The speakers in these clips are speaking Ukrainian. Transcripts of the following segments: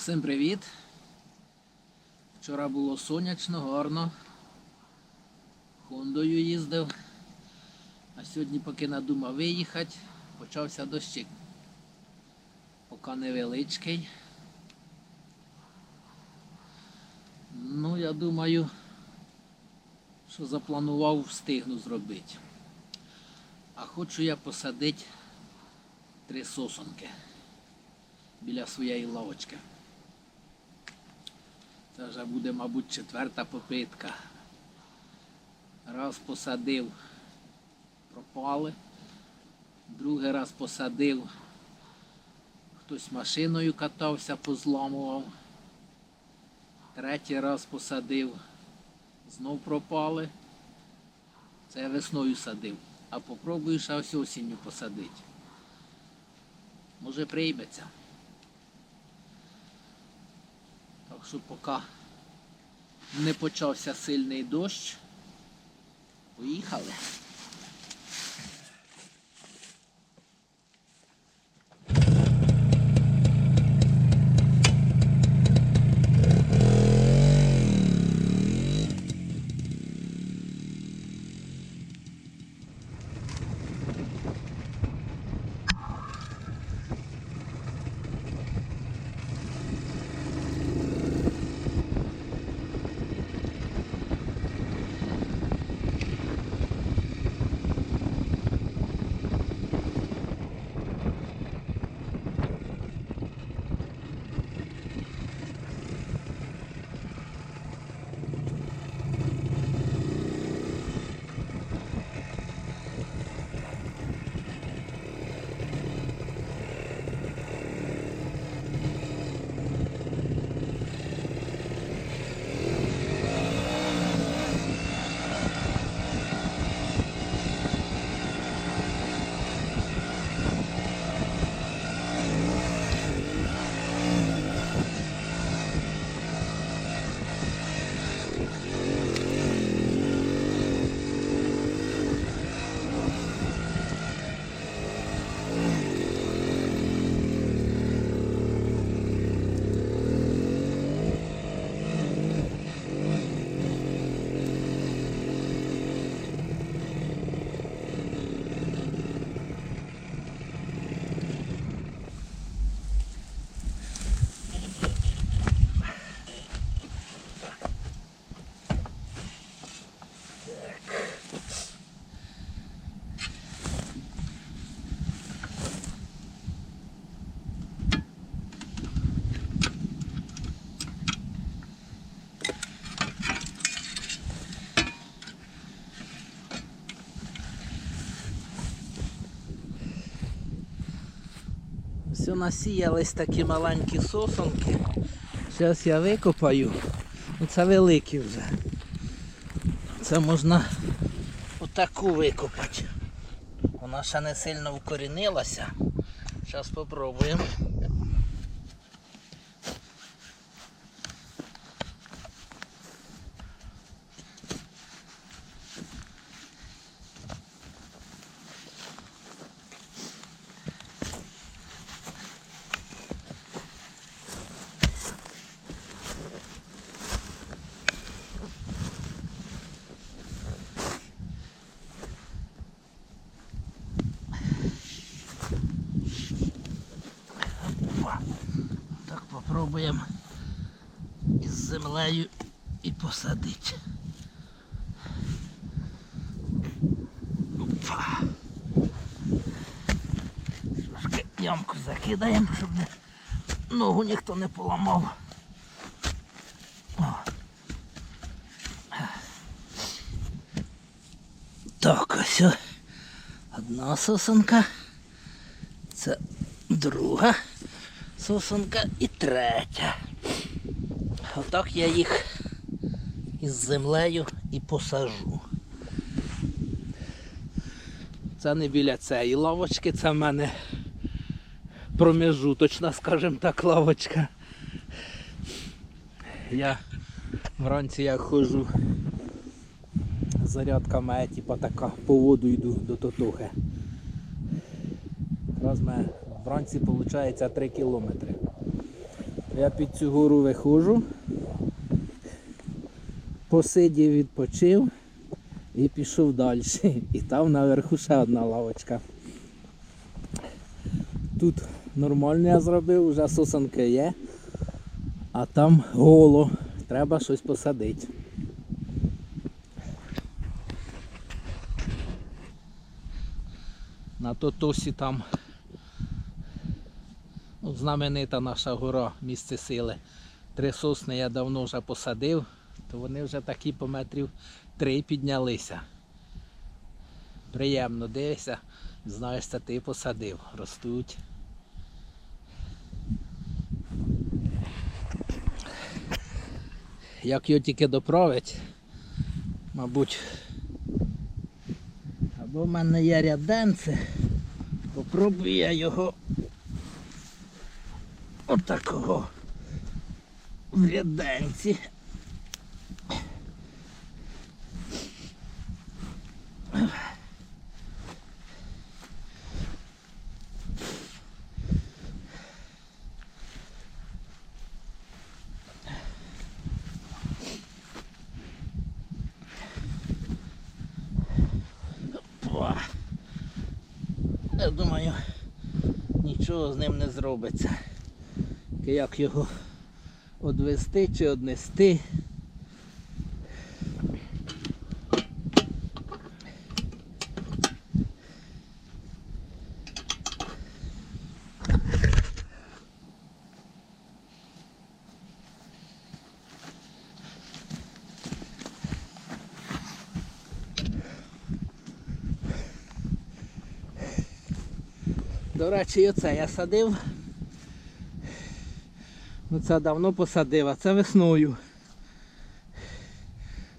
Всім привіт! Вчора було сонячно, гарно. Хондою їздив. А сьогодні, поки надумав виїхати, почався дощик. Поки невеличкий. Ну, я думаю, що запланував встигну зробити. А хочу я посадити три сосонки біля своєї лавочки. Це вже буде, мабуть, четверта попитка. Раз посадив, пропали. Другий раз посадив, хтось машиною катався, позламував. Третій раз посадив, знов пропали. Це я весною садив. А попробую ще ось осінню посадити. Може прийметься. Так що поки не почався сильний дощ, поїхали. Все насіялись такі маленькі сосонки. Зараз я викопаю. Ну, Це великі вже. Це можна отаку викопати. Вона ще не сильно вкорінилася. Зараз спробуємо. Опа. Так попробуємо із землею і посадити. Опа. Трошки ямку закидаємо, щоб ногу ніхто не поламав. О. Так, ось одна сосенка. Це друга сосенка і третя. Отак я їх із землею і посажу. Це не біля цієї лавочки, це в мене промежуточна, скажімо так, лавочка. Я вранці як ходжу, зарядка моя, типа така, по воду йду до Тотохи. Раз мене вранці виходить 3 кілометри. Я під цю гору виходжу, посидів, відпочив і пішов далі. І там наверху ще одна лавочка. Тут нормально я зробив, вже сосанки є, а там голо. Треба щось посадити. На Тотосі там знаменита наша гора, місце сили. Три сосни я давно вже посадив, то вони вже такі по метрів три піднялися. Приємно дивишся, знаєш, це ти посадив, ростуть. Як його тільки доправить, мабуть, або в мене є ряденце, попробую я його отакого в ряденці. Я думаю, нічого з ним не зробиться. Тільки Як його одвести чи однести. До речі, оце я садив. Ну це давно посадив, а це весною.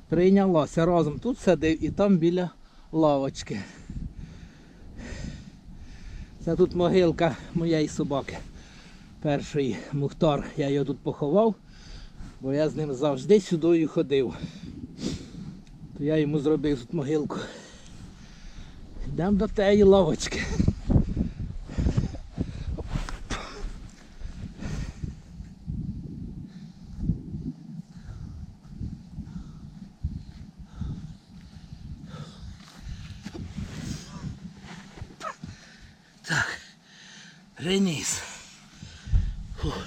Прийнялося разом. Тут садив і там біля лавочки. Це тут могилка моєї собаки. Перший мухтар. Я його тут поховав, бо я з ним завжди сюди ходив. То я йому зробив тут могилку. Йдемо до тієї лавочки. Приніс. Фух.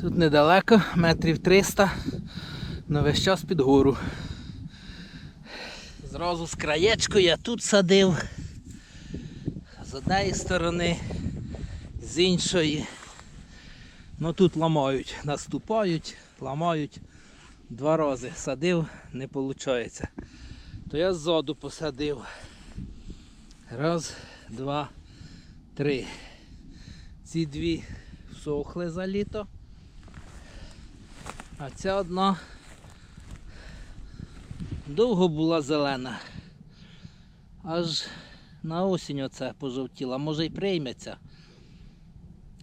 Тут недалеко, метрів 300, але весь час під гору. Зразу з краєчку я тут садив. З однієї сторони, з іншої. Ну тут ламають, наступають, ламають. Два рази садив, не виходить. То я ззаду посадив. Раз, два, три. Ці дві всохли за літо. А ця одна довго була зелена. Аж на осінь оце пожовтіла. Може й прийметься.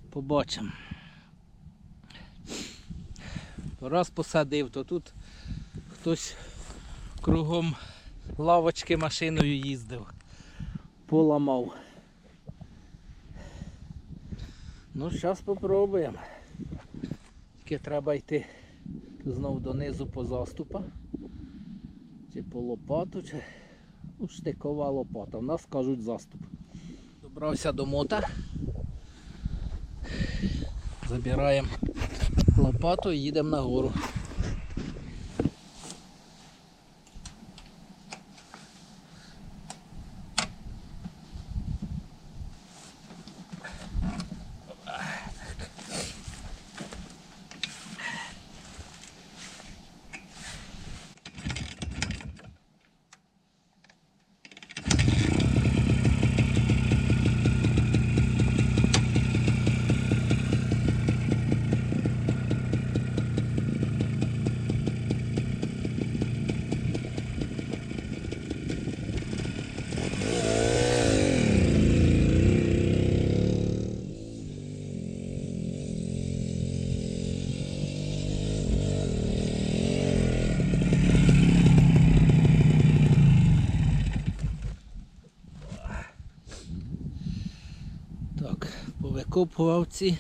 Побачимо. Раз посадив, то тут хтось кругом лавочки машиною їздив поламав. Ну, зараз спробуємо. Тільки треба йти знов донизу по заступа. Чи по лопату, чи ну, штикова лопата. У нас кажуть заступ. Добрався до мота. Забираємо лопату і їдемо нагору. Так, повикопував ці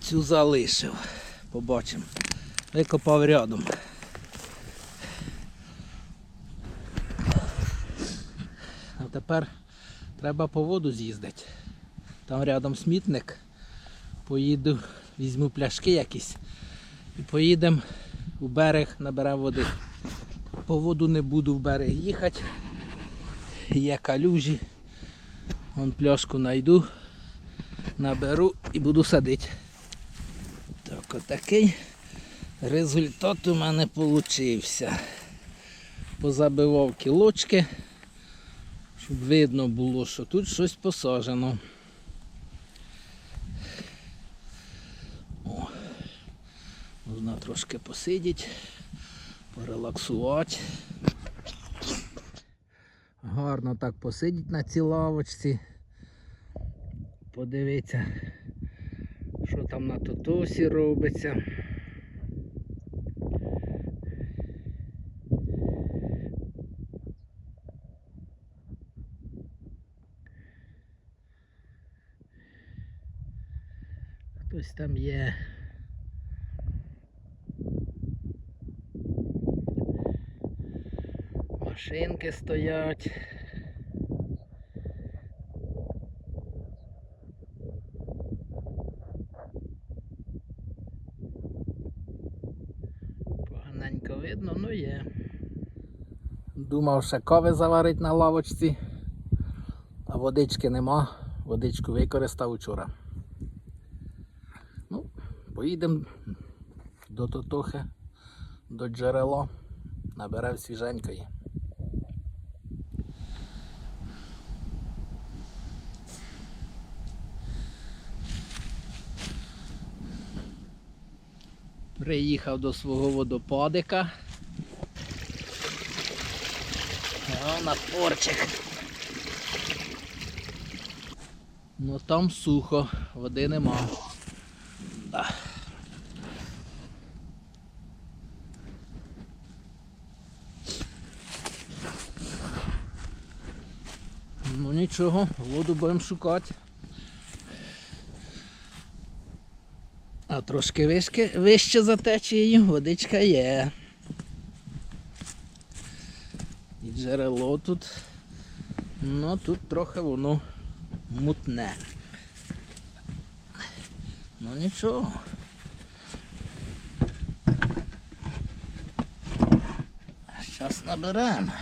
цю залишив. Побачимо. Викопав рядом. А тепер треба по воду з'їздити. Там рядом смітник. Поїду, візьму пляшки якісь і поїдемо у берег, наберемо води. По воду не буду в берег їхати. Є калюжі. Вон пляшку знайду, наберу і буду садити. Так, отакий результат у мене получився. Позабивав кілочки, щоб видно було, що тут щось посаджено. О, можна трошки посидіти, порелаксувати. Гарно так посидіти на цій лавочці. Подивіться, що там на тотосі робиться. Хтось там є. Машинки стоять. Поганенько видно, ну є. Думав ще кави заварити на лавочці, а водички нема. Водичку використав вчора. Ну, поїдемо до Тотохи, до джерела, наберемо свіженької. Приїхав до свого водопадика. О, на порчик. Ну там сухо, води нема. Да. Ну нічого, воду будемо шукати. А трошки вище, вище за течією водичка є. І джерело тут. Ну тут трохи воно мутне. Ну нічого. Зараз наберемо.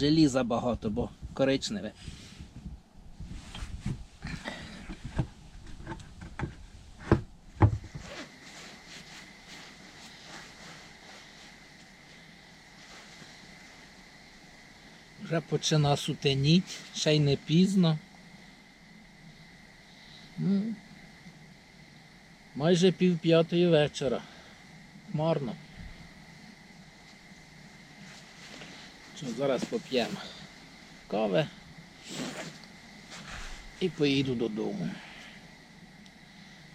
Желіза багато, бо коричневе. Вже почина сутеніть, ще й не пізно. Ну, майже пів п'ятої вечора. Хмарно. Зараз поп'ємо кави і поїду додому.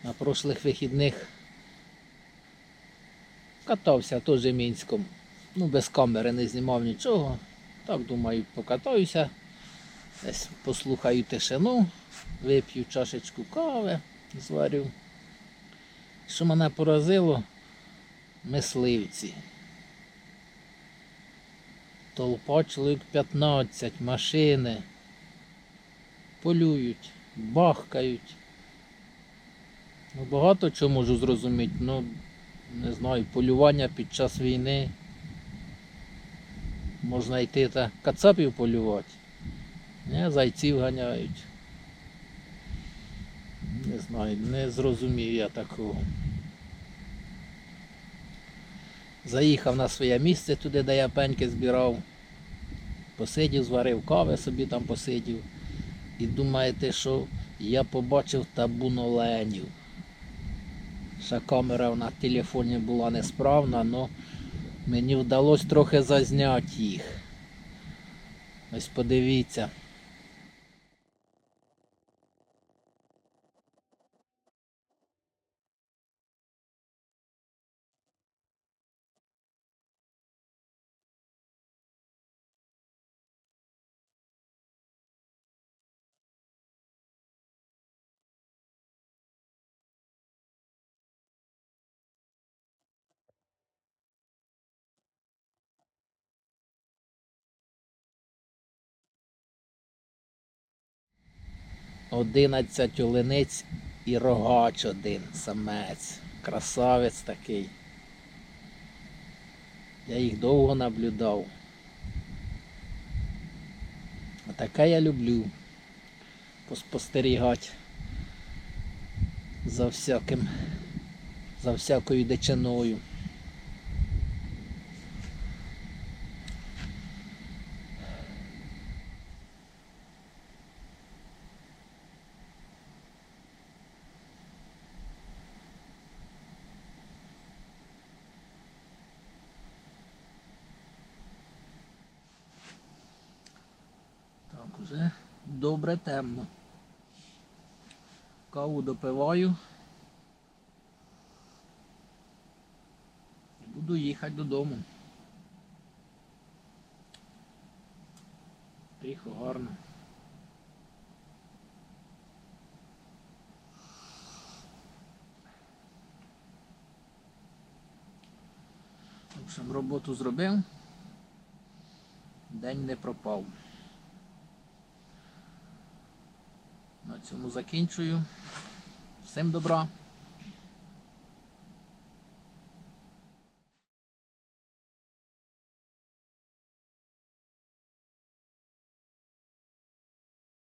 На прошлих вихідних катався теж мінськом. Ну, без камери не знімав нічого. Так, думаю, покатаюся, десь послухаю тишину, вип'ю чашечку кави, зварю. Що мене поразило, мисливці. Толпа чоловік 15, машини. Полюють, бахкають. Ну, багато чого можу зрозуміти, ну, не знаю, полювання під час війни. Можна йти та кацапів полювати. Не, зайців ганяють. Не знаю, не зрозумів я такого. Заїхав на своє місце туди, де я пеньки збирав. Посидів, зварив кави собі там посидів. І думаєте, що я побачив табун оленів. Ще камера на телефоні була несправна, але мені вдалося трохи зазняти їх. Ось подивіться. 11 олениць і рогач один самець. Красавець такий. Я їх довго наблюдав. А таке я люблю поспостерігати за всяким, за всякою дичиною. Уже добре темно. Каву допиваю. Буду їхати додому. Тихо, гарно. В общем, роботу зробив. День не пропав. Цьому закінчую. Всім добра.